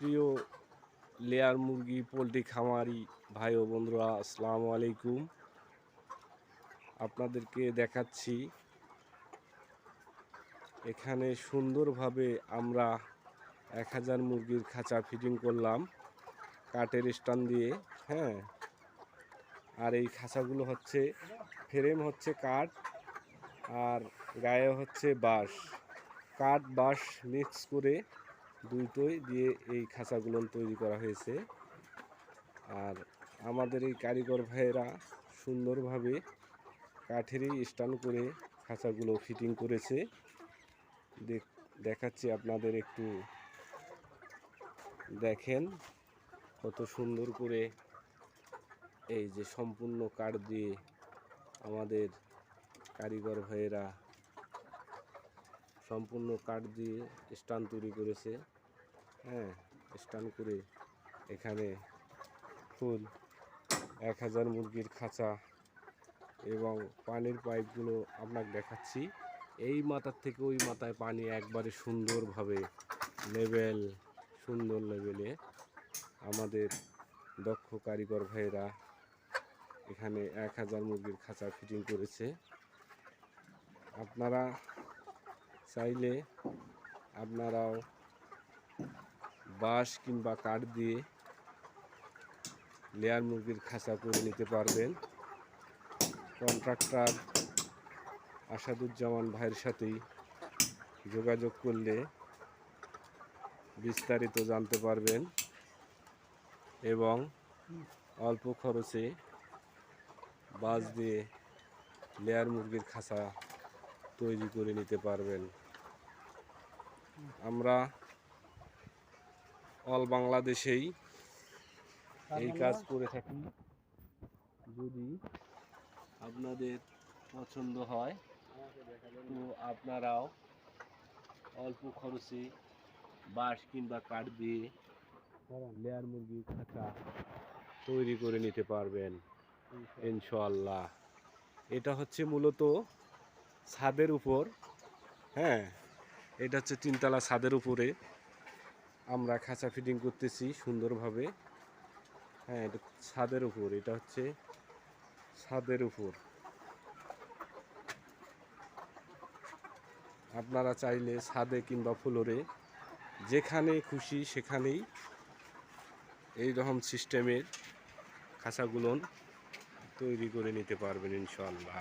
প্রিয় লেয়ার মুরগি, পোলট্রি, খামারি ভাই ও বন্ধুরা, আসসালামু আলাইকুম। আপনাদেরকে দেখাচ্ছি, এখানে সুন্দরভাবে আমরা এক হাজার মুরগির খাঁচা ফিটিং করলাম, কাঠের স্ট্যান্ড দিয়ে হ্যাঁ। আর এই খাঁচাগুলো হচ্ছে ফ্রেম হচ্ছে কাঠ আর গায়ে হচ্ছে বাঁশ। কাঠ, বাঁশ মিক্স করে দুটোই দিয়ে এই খাঁচাগুলো তৈরি করা হয়েছে। আর আমাদের এই কারিগর ভাইয়েরা সুন্দরভাবে কাঠেরই স্ট্যান্ড করে খাঁচাগুলো ফিটিং করেছে। দেখ- দেখাচ্ছি আপনাদের একটু। দেখেন কত সুন্দর করে এই যে সম্পূর্ণ কাঠ দিয়ে আমাদের কারিগর ভাইয়েরা সম্পূর্ণ কাঠ দিয়ে স্ট্যান্ড তৈরি করেছে। হ্যাঁ স্টান করে এখানে ফুল, এক হাজার মুরগির খাঁচা এবং পানির পাইপগুলো আপনাকে দেখাচ্ছি। এই মাথার থেকে ওই মাথায় পানি একবারে সুন্দরভাবে লেভেল সুন্দর লেভেলে আমাদের দক্ষ কারিগর ভাইয়েরা এখানে এক হাজার মুরগির খাঁচা ফিটিং করেছে। আপনারা চাইলে আপনারাও বাঁশ কিংবা কাঠ দিয়ে লেয়ার মুরগির খাঁচা করে নিতে পারবেন। কন্ট্রাক্টর আসাদুজ্জামান ভাইয়ের সাথেই যোগাযোগ করলে বিস্তারিত জানতে পারবেন এবং অল্প খরচে বাঁশ দিয়ে লেয়ার মুরগির খাঁচা তৈরি করে নিতে পারবেন। আমরা অল বাংলাদেশেই এই কাজ করে থাকি। যদি আপনাদের পছন্দ হয় তো আপনারাও অল্প খরচে বাঁশ কিংবা কাঠ দিয়ে লেয়ার মুরগির খাঁচা তৈরি করে নিতে পারবেন ইনশাল্লাহ এটা হচ্ছে মূলত ছাদের উপর হ্যাঁ এটা হচ্ছে তিনতলা ছাদের উপরে। আমরা খাঁচা ফিটিং করতেছি সুন্দরভাবে। হ্যাঁ এটা ছাদের উপর, এটা হচ্ছে ছাদের উপর। আপনারা চাইলে ছাদে কিংবা ফ্লোরে যেখানে খুশি সেখানেই এই রকম সিস্টেমের খাঁচাগুলো তৈরি করে নিতে পারবেন ইনশাল্লাহ